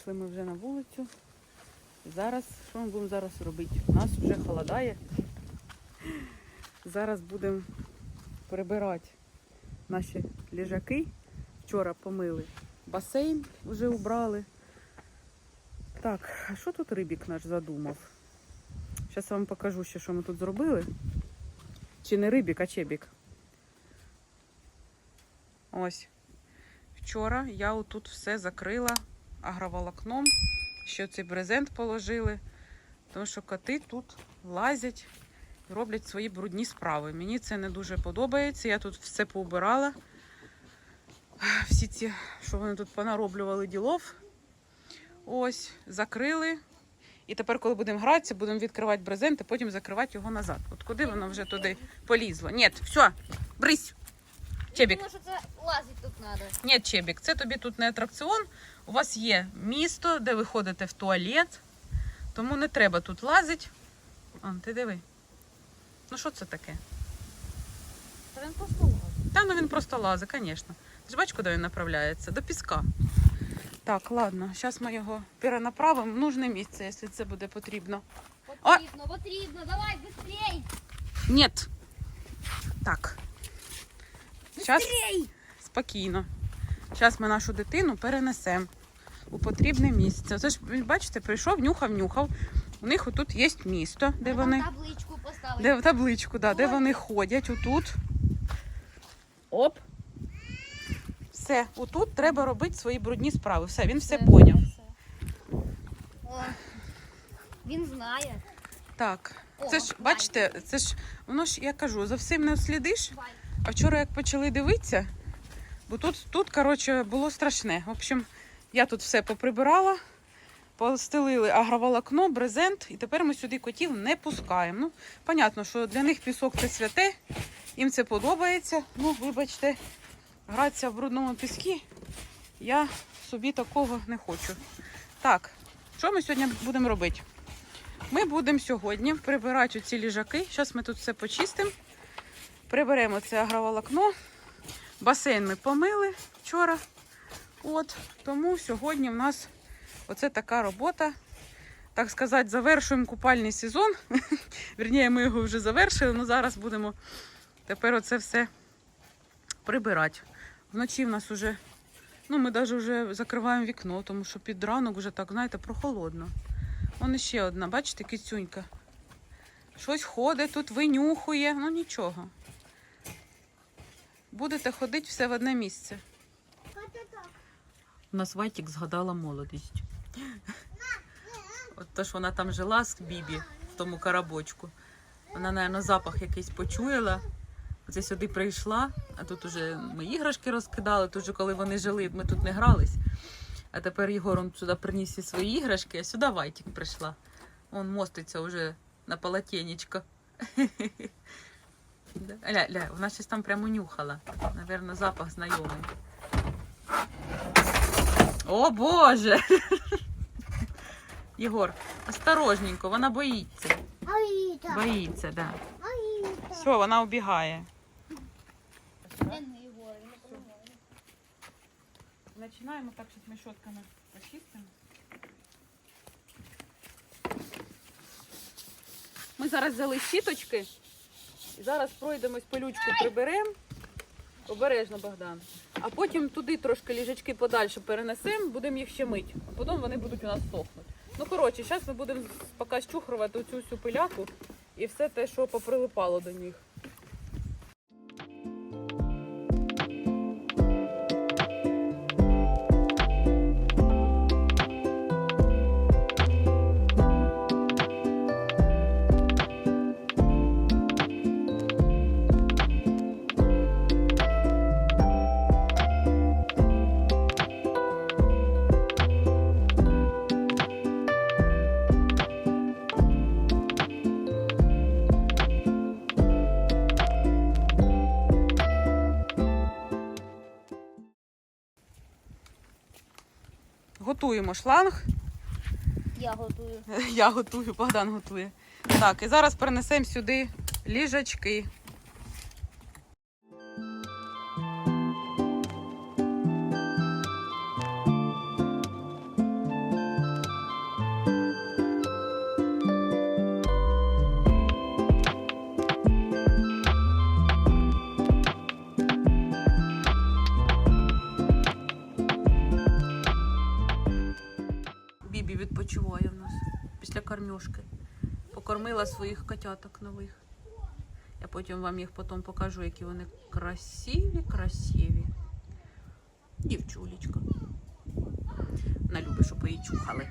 Вийшли ми вже на вулицю. Зараз, що ми будемо зараз робити? У нас вже холодає. Зараз будемо прибирати наші ліжаки. Вчора помили басейн, вже убрали. Так, а що тут рибік наш задумав? Зараз вам покажу ще, що ми тут зробили. Чи не рибік, а чебік. Ось. Вчора я отут все закрила агроволокном. Ще цей брезент положили. Тому що коти тут лазять і роблять свої брудні справи. Мені це не дуже подобається. Я тут все поубирала. Всі ці, що вони тут понароблювали ділов. Ось, закрили. І тепер, коли будемо гратися, будемо відкривати брезент, і потім закривати його назад. От куди воно вже туди полізло? Ні, все, брись. Чебік. Я думаю, що це лазить тут треба. Ні, Чебік, це тобі тут не атракціон. У вас є місто, де ви ходите в туалет, тому не треба тут лазити. А, ти диви. Ну що це таке? Та він просто лазить. Та ну він просто лазить, звісно. Ти ж бачиш, куди він направляється? До піска. Так, ладно, зараз ми його перенаправимо в нужне місце, якщо це буде потрібно. Потрібно, потрібно, давай, быстрей! Ні. Так. Зараз Быстрей! Спокійно. Зараз ми нашу дитину перенесемо у потрібне місце. Це ж, бачите, прийшов, нюхав, нюхав. У них отут є місто, де Треба вони. табличку поставити. Де табличку, да, де вони ходять, отут. Оп. Все, отут треба робити свої брудні справи. Все, він все поняв. все. О, він знає. Так. О, Це ж, бачите, це ж, воно ж, я кажу, за всім не слідиш. А вчора як почали дивитися, бо тут, тут коротше, було страшне. В общем, я тут все поприбирала, постелили агроволокно, брезент, і тепер ми сюди котів не пускаємо. Ну, понятно, що для них пісок це святе, їм це подобається. Ну, вибачте, гратися в брудному піскі я собі такого не хочу. Так, що ми сьогодні будемо робити? Ми будемо сьогодні прибирати ці ліжаки. Зараз ми тут все почистимо. Приберемо це агроволокно. Басейн ми помили вчора. От, тому сьогодні в нас оце така робота. Так сказати, завершуємо купальний сезон. Вірніше, ми його вже завершили, але зараз будемо тепер оце все прибирати. Вночі в нас вже, ну ми навіть вже закриваємо вікно, тому що під ранок вже так, знаєте, прохолодно. Вон ще одна, бачите, кицюнька. Щось ходить тут, винюхує, ну нічого. Будете ходити все в одне місце. У нас Вайтік згадала молодість. То, що вона там жила з Бібі в тому карабочку. Вона, напевно, запах якийсь почуяла. Оце сюди прийшла, а тут уже ми іграшки розкидали, тут же коли вони жили, ми тут не грались. А тепер Єгор сюди приніс всі свої іграшки, а сюди Вайтік прийшла. Он моститься вже на полотенечко. Да. Ля, ля, вона щось там прямо нюхала. Наверно, запах знайомий. О Боже! Єгор, осторожненько, вона боїться. Аїда, Боїться, да. Аїда. Все, вона убігає. Починаємо так, щоб ми щотками почистимо. Ми зараз взяли щіточки і зараз пройдемось пилючку приберемо. Обережно, Богдан. А потім туди трошки ліжечки подальше перенесемо, будемо їх ще мити. А потім вони будуть у нас сохнути. Ну, коротше, зараз ми будемо поки щухрувати оцю всю пиляку і все те, що поприлипало до них. Готуємо шланг. Я готую. Я готую, Богдан готує. Так, і зараз перенесемо сюди ліжачки. Кормежки. Покормила своїх котяток нових. Я потім вам їх потім покажу, які вони красиві, красиві. Дівчулечка. Вона любить, щоб її чухали.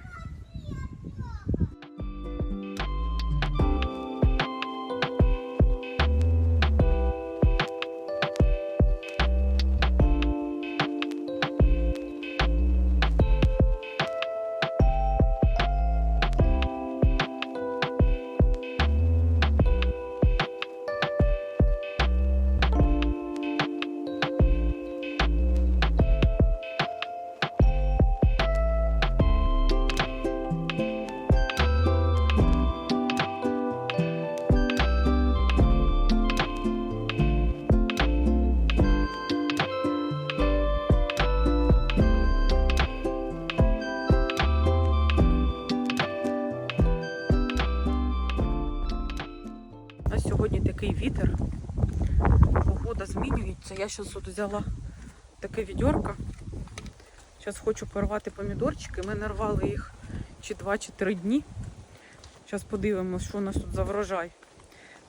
У нас сьогодні такий вітер. Погода змінюється. Я зараз от взяла таке відьорко. Зараз хочу порвати помідорчики. Ми нарвали їх чи два, чи три дні. Зараз подивимося, що у нас тут за врожай.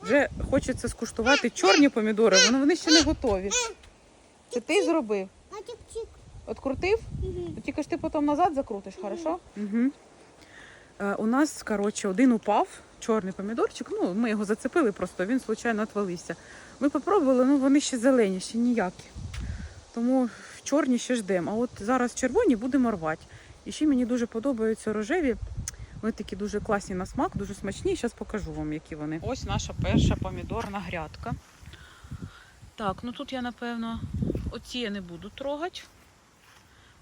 Вже хочеться скуштувати чорні помідори, вони, вони ще не готові. Це ти зробив? Открутив? Тільки ж ти потім назад закрутиш, хорошо? Угу. Е, у нас, коротше, один упав, чорний помідорчик. Ну, ми його зацепили просто, він случайно отвалився. Ми попробували, ну вони ще зелені, ще ніякі. Тому чорні ще ждемо. А от зараз червоні будемо рвати. І ще мені дуже подобаються рожеві. Вони такі дуже класні на смак, дуже смачні. Зараз покажу вам, які вони. Ось наша перша помідорна грядка. Так, ну тут я, напевно, оці я не буду трогати.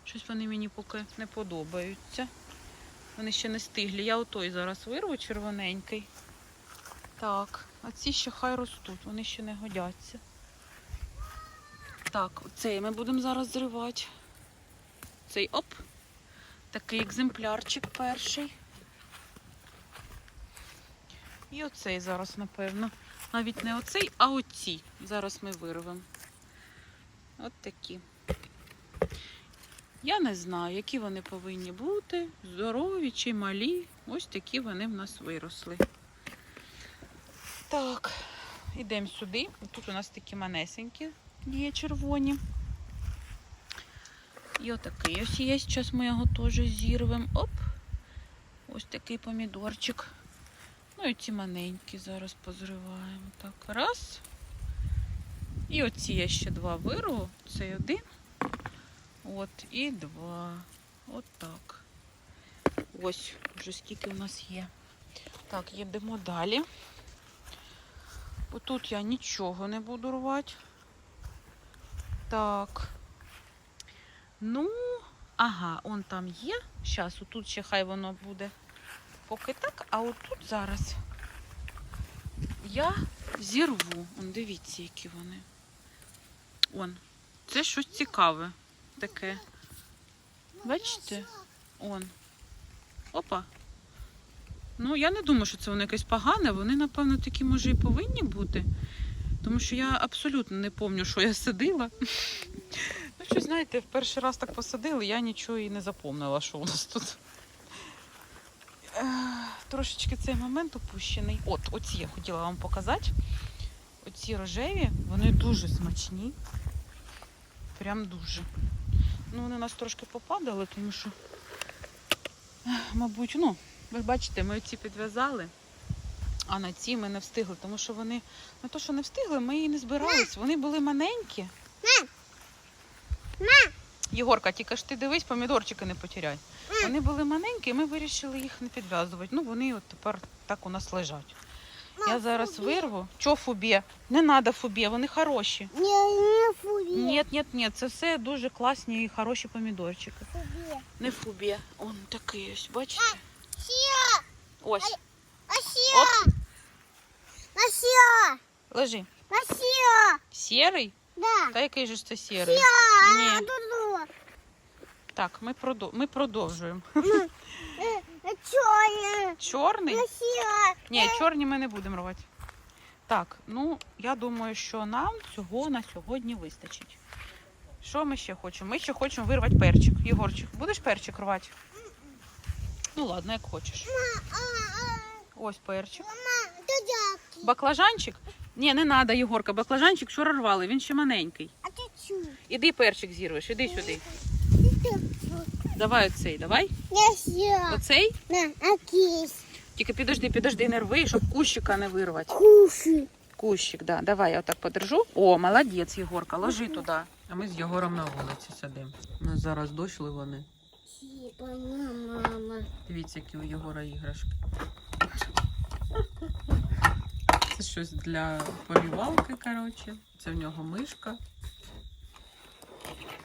Щось вони мені поки не подобаються. Вони ще не стиглі. Я отой зараз вирву червоненький. Так, а ці ще хай ростуть, вони ще не годяться. Так, цей ми будемо зараз зривати. Цей оп. Такий екземплярчик перший. І оцей зараз, напевно. Навіть не оцей, а оці. Зараз ми вирвемо. От такі. Я не знаю, які вони повинні бути, здорові чи малі. Ось такі вони в нас виросли. Так, йдемо сюди. Тут у нас такі манесенькі є червоні. І отакий ось є. Зараз ми його теж зірвемо. Оп. Ось такий помідорчик. Ну і ці маленькі зараз позриваємо. Так, раз. І оці я ще два вирву. Цей один. От, і два. От так. Ось, вже скільки у нас є. Так, їдемо далі. Отут я нічого не буду рвати. Так. Ну, ага, он там є. Зараз, отут ще хай воно буде. Поки так, а отут зараз я зірву. Он, дивіться, які вони. Он. Це щось цікаве таке. Бачите? Он. Опа. Ну, я не думаю, що це воно якесь погане. Вони, напевно, такі, може, і повинні бути. Тому що я абсолютно не пам'ятаю, що я садила. Ну, що, знаєте, в перший раз так посадили, я нічого і не запомнила, що у нас тут. Трошечки цей момент упущений. От, оці я хотіла вам показати. Оці рожеві, вони дуже смачні. Прям дуже. Ну, вони у нас трошки попадали, тому що, мабуть, ну, ви бачите, ми ці підв'язали, а на ці ми не встигли, тому що вони, на те, що не встигли, ми і не збирались. Вони були маленькі. Єгорка, тільки ж ти дивись, помідорчики не потеряй. Вони були маленькі, і ми вирішили їх не підв'язувати. Ну, вони от тепер так у нас лежать. Я зараз вирву. Чо фубє? Не треба фубє, вони хороші. Не, не фури. Ні, ні, ні, це все дуже класні і хороші помідорчики. Фури. Не фубія. Он такий ось, бачите? Сіра. Ось, А сіра. На сіра. лежи. На сіра. Сірий? Да. Та який же ж це сірий? А, Ні. ну. Так, ми, продов... ми продовжуємо. Е, е, Чорний? На. Ні, чорні ми не будемо рвати. Так, ну я думаю, що нам цього на сьогодні вистачить. Що ми ще хочемо? Ми ще хочемо вирвати перчик. Єгорчик, будеш перчик рвати? Ну ладно, як хочеш. Ось перчик. Баклажанчик? Ні, не треба, Єгорка. Баклажанчик вчора рвали, він ще маленький. А ти чу? Іди перчик зірвеш, іди сюди. Давай оцей, давай. Оцей. На, кіс. Тільки підожди, підожди, не рви, щоб кущика не вирвати. Кушай. Кущик, да. Давай я отак подержу. О, молодець, Єгорка, ложи туди. А ми з Єгором на вулиці сидимо. У нас зараз дощ ливане. Мама. Дивіться, які у Єгора іграшки. Це щось для полівалки, коротше. Це в нього мишка.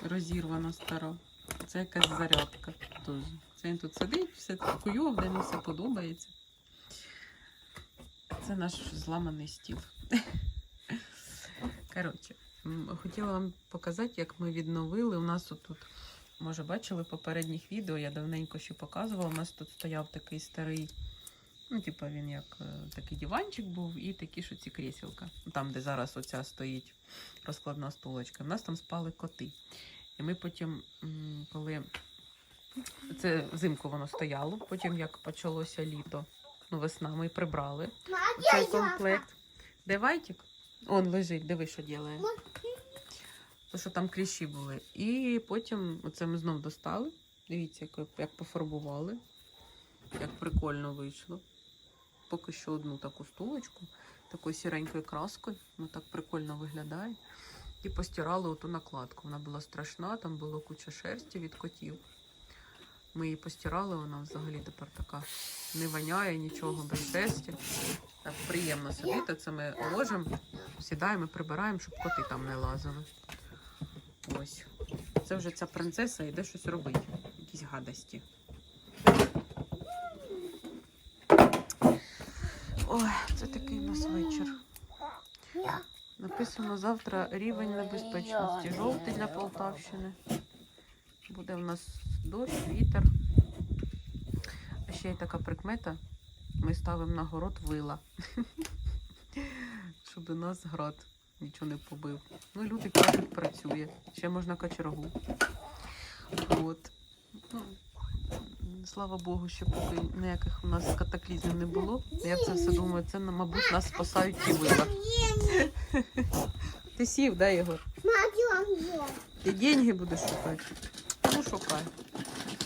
Розірвана стара. Це якась зарядка. Це він тут сидить, все куйовне, йому все подобається. Це наш зламаний стіл. Коротше, хотіла вам показати, як ми відновили. У нас тут, може, бачили в попередніх відео, я давненько ще показувала. У нас тут стояв такий старий, ну, типу, він як е, такий диванчик був, і такі ж ці кріселка. Там, де зараз оця стоїть розкладна столочка. У нас там спали коти. І ми потім, коли це взимку воно стояло, потім як почалося літо, ну, весна, ми прибрали цей комплект. Де Вайтік? Он лежить, диви, що ділає. То, що там кліщі були. І потім оце ми знов достали. Дивіться, як, як пофарбували. Як прикольно вийшло. Поки що одну таку стулочку, такою сіренькою краскою. Ну так прикольно виглядає. І постирали оту накладку. Вона була страшна, там було куча шерсті від котів. Ми її постирали, вона взагалі тепер така не воняє нічого без шерсті. Так приємно сидіти. Це ми ложимо, сідаємо, прибираємо, щоб коти там не лазили. Ось. Це вже ця принцеса йде щось робити. Якісь гадості. Ой, це такий у нас вечір. Написано завтра рівень небезпечності. Жовтий для Полтавщини. Буде в нас дощ, вітер. А ще є така прикмета. Ми ставимо на город вила. Щоб у нас град нічого не побив. Ну, люди кажуть, працює. Ще можна кочергу. От. Ну, слава Богу, що поки ніяких у нас катаклізмів не було. Я це все думаю, це, мабуть, нас спасають ті вила. Ти сів, да, Єгор? Ти деньги будеш шукати? Ну, шукай.